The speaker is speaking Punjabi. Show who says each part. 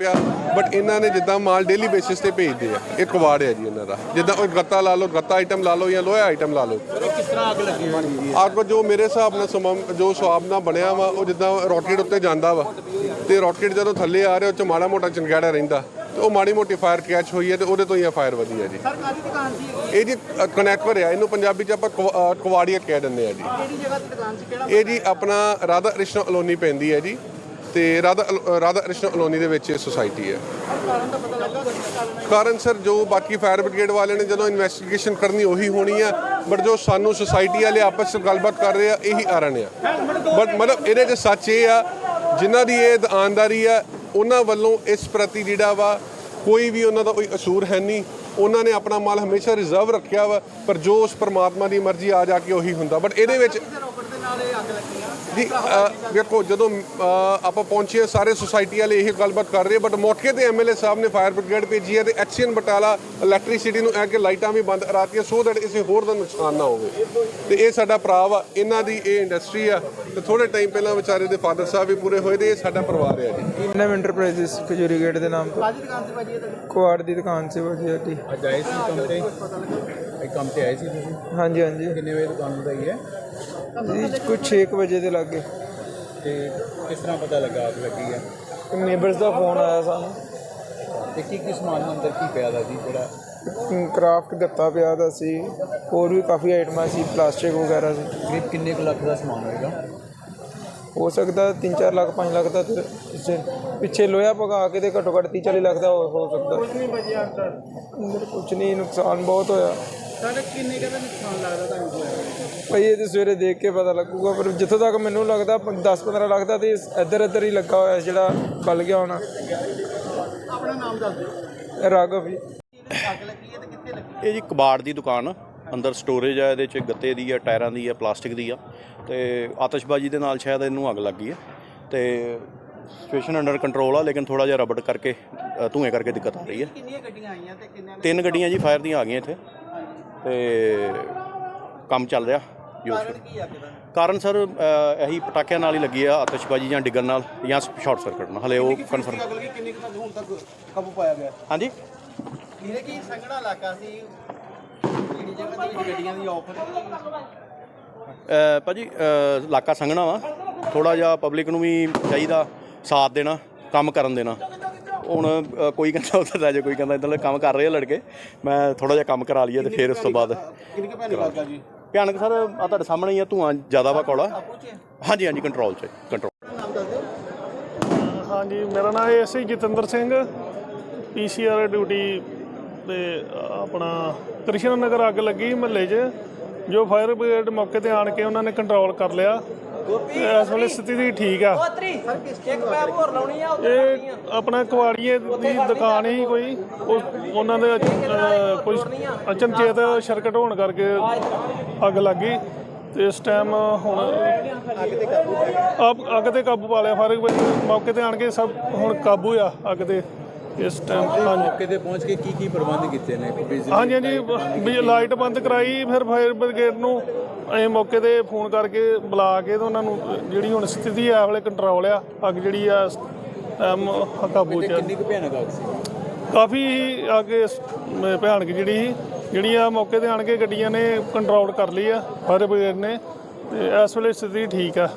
Speaker 1: ਪਿਆ ਬਟ ਇਹਨਾਂ ਨੇ ਜਿੱਦਾਂ ਮਾਲ ਡੇਲੀ ਬੇਸਿਸ ਤੇ ਭੇਜਦੇ ਆ। ਇਹ ਕਵਾੜ ਹੈ ਜੀ ਇਹਨਾਂ ਦਾ। ਜਿੱਦਾਂ ਉਹ ਗੱਤਾ ਲਾ ਲਓ ਗੱਤਾ ਆਈਟਮ ਲਾ ਲਓ ਜਾਂ ਲੋਹਾ ਆਈਟਮ ਲਾ ਲਓ।
Speaker 2: ਕਿਸ ਤਰ੍ਹਾਂ ਅੱਗ ਲੱਗੀ ਹੋਈ ਹੈ
Speaker 1: ਅੱਗ ਜੋ ਮੇਰੇ ਹਿਸਾਬ ਨਾਲ ਸਮਮ ਜੋ ਸਵਾਬ ਨਾਲ ਬਣਿਆ ਵਾ ਉਹ ਜਿੱਦਾਂ ਰਾਕੇਟ ਉੱਤੇ ਜਾਂਦਾ ਵਾ। ਤੇ ਰਾਕੇਟ ਜਦੋਂ ਥੱਲੇ ਆ ਰਿਹਾ ਉਹ ਚ ਮਾੜਾ ਮੋਟਾ ਚੰਗਿਆੜਾ ਰਹਿੰਦਾ। ਤੇ ਉਹ ਮਾੜੀ ਮੋਟੀ ਫਾਇਰ ਕੈਚ ਹੋਈ ਹੈ ਤੇ ਉਹਦੇ ਤੋਂ ਹੀ ਫਾਇਰ ਵਧੀ ਹੈ ਜੀ।
Speaker 2: ਸਰ ਕਾਦੀ ਦੁਕਾਨ ਸੀ
Speaker 1: ਇਹ? ਜੀ ਕਨੈਕਟਰ ਆ। ਇਹਨੂੰ ਪੰਜਾਬੀ ਚ ਆਪਾਂ ਕਵਾੜੀਆ ਕਹਿ ਦਿੰਦੇ ਆ ਜੀ।
Speaker 2: ਕਿਹੜੀ ਜਗ੍ਹਾ ਤੇ ਦੁਕਾਨ ਸੀ? ਕਿਹੜਾ
Speaker 1: ਇਹ ਜੀ ਆਪਣਾ ਰਾਧਾ ਕ੍ਰਿਸ਼ਨ ਅਲੋਨੀ ਪੈਂਦੀ ਹੈ ਜੀ। ਤੇ ਰਾਧਾ ਅਲ- ਰਾਧਾ ਕ੍ਰਿਸ਼ਨ ਅਲੋਨੀ ਦੇ ਵਿੱਚ ਇਹ ਸੁਸਾਇਟੀ ਹੈ।
Speaker 2: ਕਾਰਨ
Speaker 1: ਸਰ, ਜੋ ਬਾਕੀ ਫਾਇਰ ਬ੍ਰਿਗੇਡ ਵਾਲਿਆਂ ਨੇ ਜਦੋਂ ਇਨਵੈਸਟੀਗੇਸ਼ਨ ਕਰਨੀ ਉਹੀ ਹੋਣੀ ਆ ਬਟ ਜੋ ਸਾਨੂੰ ਸੁਸਾਇਟੀ ਵਾਲੇ ਆਪਸ ਵਿੱਚ ਗੱਲਬਾਤ ਕਰ ਰਹੇ ਆ, ਇਹੀ ਕਾਰਨ ਆ। ਬਟ ਮਤਲਬ ਇਹਦੇ 'ਚ ਸੱਚ ਇਹ ਆ, ਜਿਨ੍ਹਾਂ ਦੀ ਇਹ ਦੁਕਾਨਦਾਰੀ ਆ, ਉਹਨਾਂ ਵੱਲੋਂ ਇਸ ਪ੍ਰਤੀ ਜਿਹੜਾ ਵਾ, ਕੋਈ ਵੀ ਉਹਨਾਂ ਦਾ ਕੋਈ ਅਸੂਰ ਹੈ ਨਹੀਂ। ਉਹਨਾਂ ਨੇ ਆਪਣਾ ਮਾਲ ਹਮੇਸ਼ਾ ਰਿਜ਼ਰਵ ਰੱਖਿਆ ਵਾ, ਪਰ ਜੋ ਉਸ ਪਰਮਾਤਮਾ ਦੀ ਮਰਜ਼ੀ ਆ ਜਾ ਕੇ ਉਹੀ ਹੁੰਦਾ। ਬਟ ਇਹਦੇ ਵਿੱਚ
Speaker 2: ਰੋਕਟ ਦੇ ਨਾਲ ਇਹ ਅੱਗ ਲੱਗੀ ਆ।
Speaker 1: ਜੀ ਅ, ਵੇਖੋ ਜਦੋਂ ਆਪਾਂ ਪਹੁੰਚੇ ਸਾਰੇ ਸੁਸਾਇਟੀ ਵਾਲੇ ਇਹ ਗੱਲਬਾਤ ਕਰ ਰਹੇ ਬਟ ਮੌਕੇ ਤੇ ਐਮਐਲਏ ਸਾਹਿਬ ਨੇ ਫਾਇਰ ਬ੍ਰਿਗੇਡ ਭੇਜੀ ਹੈ ਤੇ ਐਕਸੀਅਨ ਬਟਾਲਾ ਇਲੈਕਟ੍ਰਿਸਿਟੀ ਨੂੰ ਐ ਕਿ ਲਾਈਟਾਂ ਵੀ ਬੰਦ ਕਰਾਤੀਆਂ ਸੋ ਦੈਟ ਇਸੇ ਹੋਰ ਦਾ ਨੁਕਸਾਨ ਨਾ ਹੋਵੇ। ਤੇ ਇਹ ਸਾਡਾ ਭਰਾ ਵਾ ਇਹਨਾਂ ਦੀ ਇਹ ਇੰਡਸਟਰੀ ਆ ਤੇ ਥੋੜੇ ਟਾਈਮ ਪਹਿਲਾਂ ਵਿਚਾਰੇ ਦੇ ਫਾਦਰ ਸਾਹਿਬ ਵੀ ਪੂਰੇ ਹੋਏ ਤੇ ਇਹ ਸਾਡਾ ਪਰਿਵਾਰ ਹੈ ਜੀ।
Speaker 3: ਨਮ ਇੰਟਰਪ੍ਰਾਈਜ਼ਸ ਖਜੂਰੀ ਗੇਟ ਦੇ ਨਾਮ ਤੋਂ।
Speaker 2: ਕਾਦੀ ਦੁਕਾਨ ਤੇ ਭਾਜੀ ਇਹ
Speaker 3: ਕੁਆੜ ਦੀ ਦੁਕਾਨ ਸੀ ਭਾਜੀ
Speaker 4: ਅੱਜ ਆਏ ਸੀ ਕੰਮ ਤੇ ਇਹ ਕੰਮ ਤੇ ਆਏ ਸੀ ਤੁਸੀਂ?
Speaker 3: ਹਾਂਜੀ ਹਾਂਜੀ।
Speaker 4: ਕਿੰਨੇ ਵਜੇ ਦੁਕਾਨ ਵਧਾਈ ਹੈ?
Speaker 3: ਜੀ ਕੁਝ 6 ਕੁ ਵਜੇ ਦੇ ਲੱਗੇ।
Speaker 4: ਤੇ ਕਿਸ ਤਰ੍ਹਾਂ ਪਤਾ ਲੱਗਾ ਅੱਗ ਲੱਗੀ ਹੈ?
Speaker 3: ਨੇਬਰਸ ਦਾ ਫੋਨ ਆਇਆ ਸਾਨੂੰ।
Speaker 4: ਤੇ ਕੀ ਕੀ ਸਮਾਨ ਅੰਦਰ ਕੀ ਪਿਆ ਦਾ ਜੀ? ਜਿਹੜਾ
Speaker 3: ਕਰਾਫਟ ਗੱਤਾ ਪਿਆ ਦਾ ਸੀ। ਹੋਰ ਵੀ ਕਾਫੀ ਆਈਟਮਾਂ ਸੀ ਪਲਾਸਟਿਕ ਵਗੈਰਾ ਸੀ।
Speaker 4: ਕਰੀਬ ਕਿੰਨੇ ਕੁ ਲੱਖ ਦਾ ਸਮਾਨ ਹੋਏਗਾ?
Speaker 3: ਹੋ ਸਕਦਾ 3-4 ਲੱਖ 5 ਲੱਖ ਦਾ ਤੇ ਪਿੱਛੇ ਪਿੱਛੇ ਲੋਹਾ ਪਗਾ ਕੇ ਤੇ ਘੱਟੋ ਘੱਟ 30-40 ਲੱਖ ਦਾ ਹੋ ਹੋ ਸਕਦਾ।
Speaker 2: ਕੁਝ ਨਹੀਂ ਬਚਿਆ ਅੰਦਰ।
Speaker 3: ਕੁਝ ਨਹੀਂ ਨੁਕਸਾਨ ਬਹੁਤ ਹੋਇਆ।
Speaker 2: ਸਾਡੇ ਕਿੰਨੇ ਕੁ ਦਾ ਨੁਕਸਾਨ ਲੱਗਦਾ ਤੁਹਾਨੂੰ ਹੋਇਆ
Speaker 3: ਭਈ ਇਹ ਤੇ ਸਵੇਰੇ ਦੇਖ ਕੇ ਪਤਾ ਲੱਗੂਗਾ ਪਰ ਜਿੱਥੋਂ ਤੱਕ ਮੈਨੂੰ ਲੱਗਦਾ 10-15 ਲੱਖ ਦਾ ਤੇ ਇੱਧਰ ਇੱਧਰ ਹੀ ਲੱਗਾ ਹੋਇਆ ਜਿਹੜਾ ਬਲ ਗਿਆ ਹੋਣਾ।
Speaker 2: ਆਪਣਾ ਨਾਮ ਦੱਸ ਦਿਓ।
Speaker 3: ਰਾਘਵ ਜੀ।
Speaker 2: ਅੱਗ ਲੱਗੀ ਹੈ ਤੇ ਕਿੱਥੇ ਲੱਗੀ?
Speaker 5: ਇਹ ਜੀ ਕਬਾੜ ਦੀ ਦੁਕਾਨ। ਅੰਦਰ ਸਟੋਰੇਜ ਆ ਇਹਦੇ ਚ ਗੱਤੇ ਦੀ ਆ ਟਾਇਰਾਂ ਦੀ ਆ ਪਲਾਸਟਿਕ ਦੀ ਆ। ਤੇ ਆਤਿਸ਼ਬਾਜ਼ੀ ਦੇ ਨਾਲ ਸ਼ਾਇਦ ਇਹਨੂੰ ਅੱਗ ਲੱਗੀ ਹੈ। ਤੇ ਸਿਚੁਏਸ਼ਨ ਅੰਡਰ ਕੰਟਰੋਲ ਆ ਲੇਕਿਨ ਥੋੜਾ ਜਿਹਾ ਰਬੜ ਕਰਕੇ ਅ, ਧੂਏ ਕਰਕੇ ਦਿੱਕਤ ਆ ਰਹੀ ਹੈ।
Speaker 2: ਕਿੰਨੀਆਂ ਗੱਡੀਆਂ ਆਈਆਂ ਤੇ ਕਿੰਨੇ
Speaker 5: ਤਿੰਨ ਗੱਡੀਆਂ ਜੀ ਫਾਇਰ ਦੀਆਂ ਆ ਗਈਆਂ ਇੱਥੇ। ਤੇ ਕੰਮ ਚੱਲ ਰਿਹਾ
Speaker 2: ਕਾਰਨ ਕੀ
Speaker 5: ਕਾਰਨ ਸਰ ਅ, ਇਹੀ ਪਟਾਕਿਆਂ ਨਾਲ ਹੀ ਲੱਗੀ ਆ ਆਤਿਸ਼ਬਾਜ਼ੀ ਜਾਂ ਡਿੱਗਣ ਨਾਲ ਜਾਂ ਸ਼ਾਰਟ ਸਰਕਟ ਨਾਲ। ਹਲੇ ਉਹ ਕਨਫਰਮ
Speaker 2: ਅੱਗ ਲੱਗੀ ਕਿੰਨੇ ਕੁ ਹੁਣ ਤੱਕ ਕਾਬੂ ਪਾਇਆ ਗਿਆ?
Speaker 5: ਹਾਂਜੀ?
Speaker 2: ਵੀਰੇ ਕੀ ਸੰਘਣਾ ਇਲਾਕਾ ਸੀ? ਜਿਹੜੀ ਜਗ੍ਹਾ ਦੀ ਗੱਡੀਆਂ ਦੀ ਆਫਰ
Speaker 5: ਅ, ਭਾਜੀ ਇਲਾਕਾ ਸੰਘਣਾ ਵਾ। ਥੋੜਾ ਜਿਹਾ ਪਬਲਿਕ ਨੂੰ ਵੀ ਚਾਹੀਦਾ ਸਾਥ ਦੇਣਾ ਕੰਮ ਕਰਨ ਦੇਣਾ। ਹੁਣ ਅ, ਕੋਈ ਕਹਿੰਦਾ ਉੱਧਰ ਰਹਿ ਜਾ ਕੋਈ ਕਹਿੰਦਾ ਇੱਧਰ ਕੰਮ ਕਰ ਰਹੇ ਆ ਲੜਕੇ ਮੈਂ ਥੋੜਾ ਜਿਹਾ ਕੰਮ ਕਰਾ ਲਈਏ ਤੇ ਫਿਰ ਉਸ ਤੋਂ ਬਾਅਦ।
Speaker 2: ਕਿੰਨੀ ਕੁ ਭੈਣ ਲੱਗਾ ਜੀ
Speaker 5: ਭਿਆਨਕ ਸਰ ਆ ਤੁਹਾਡੇ ਸਾਹਮਣੇ ਹੀ ਆ ਧੂਆਂ ਜ਼ਿਆਦਾ ਵਾ ਕੌੜਾ। ਹਾਂਜੀ ਹਾਂਜੀ ਕੰਟਰੋਲ 'ਚ ਕੰਟਰੋਲ
Speaker 6: ਹਾਂਜੀ ਮੇਰਾ ਨਾਮ ਹੈ SI Jatinder Singh. PCR duty ਤੇ ਆਪਣਾ ਕ੍ਰਿਸ਼ਨ ਨਗਰ ਅੱਗ ਲੱਗੀ ਮਹੱਲੇ 'ਚ। ਜੋ ਫਾਇਰ ਬ੍ਰਿਗੇਡ ਮੌਕੇ ਤੇ ਆਣ ਕੇ ਉਹਨਾਂ ਨੇ ਕੰਟਰੋਲ ਕਰ ਲਿਆ। ਇਸ ਵੇਲੇ ਸਥਿਤੀ ਠੀਕ ਆ। ਇਹ ਆਪਣਾ ਕੁਆੜੀਏ ਦੀ ਦੁਕਾਨ ਹੀ ਕੋਈ? ਉਹ- ਉਹਨਾਂ ਦੇ ਅਹ, ਕੋਈ ਅਚਨਚੇਤ ਸਰਕਟ ਹੋਣ ਕਰਕੇ ਅੱਗ ਲੱਗ ਗਈ। ਤੇ ਇਸ ਟਾਈਮ ਹੁਣ ਅੱਗ ਅੱਗ ਤੇ ਕਾਬੂ ਪਾ ਲਿਆ। ਫਾਇਰ ਬ੍ਰਿਗੇਡ ਮੌਕੇ ਤੇ ਆਣ ਕੇ ਸਭ ਹੁਣ ਕਾਬੂ ਆ ਅੱਗ ਤੇ ਇਸ ਟਾਈਮ ਹਾਂਜੀ।
Speaker 4: ਮੌਕੇ ਤੇ ਪਹੁੰਚ ਕੇ ਕੀ ਕੀ ਪ੍ਰਬੰਧ ਕੀਤੇ ਨੇ? ਬਿਜਲੀ
Speaker 6: ਹਾਂਜੀ ਹਾਂਜੀ। ਵੀ ਲਾਈਟ ਬੰਦ ਕਰਾਈ ਫਿਰ ਫਾਇਰ ਬ੍ਰਿਗੇਡ ਨੂੰ ਅਸੀਂ ਮੌਕੇ ਤੇ ਫੋਨ ਕਰਕੇ ਬੁਲਾ ਕੇ ਤੇ ਉਹਨਾਂ ਨੂੰ ਜਿਹੜੀ ਹੁਣ ਸਥਿਤੀ ਆ ਵਾਲੇ ਕੰਟਰੋਲ ਆ ਅੱਗ ਜਿਹੜੀ ਆ ਕਾਬੂ ਚ ਆ।
Speaker 4: ਕਿੰਨੀ ਕੁ ਭਿਆਨਕ ਅੱਗ ਸੀ
Speaker 6: ਕਾਫੀ ਅੱਗ ਭਿਆਨਕ ਜਿਹੜੀ ਸੀ ਜਿਹੜੀ ਆ ਮੌਕੇ ਤੇ ਆਣ ਕੇ ਗੱਡੀਆਂ ਨੇ ਕੰਟਰੋਲ ਕਰ ਲਈ ਆ ਫਾਇਰ ਬ੍ਰਿਗੇਡ ਨੇ ਤੇ ਇਸ ਵੇਲੇ ਸਥਿਤੀ ਠੀਕ ਆ